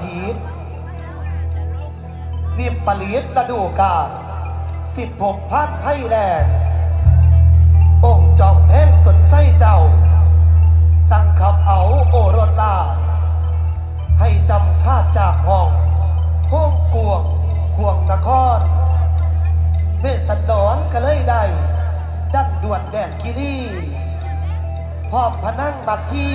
ว่าระทำผิดวิปริตฤดูกาลสิบหกพันไพ่แลนองค์จอมแห่งสนไส้เจ้า จังขับเอาโอรสลาให้จำคาดจากห้อง ห้องกวงควงนครเวสันดรก็เลยได้ดันด่วนแดนกิรีพร้อมพนั่งบัตรที่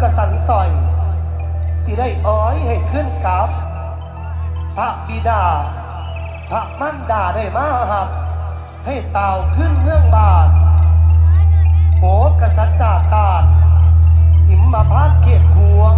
กระสันสอย สิได้อ้อยให้ขึ้นกับ พระบิดา พระมั่นดาได้มาหับ ให้เต่าขึ้นเมืองบาทโหกษัตริย์จาตาดหิมมาพาดเขตหวง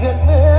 เห็นมือ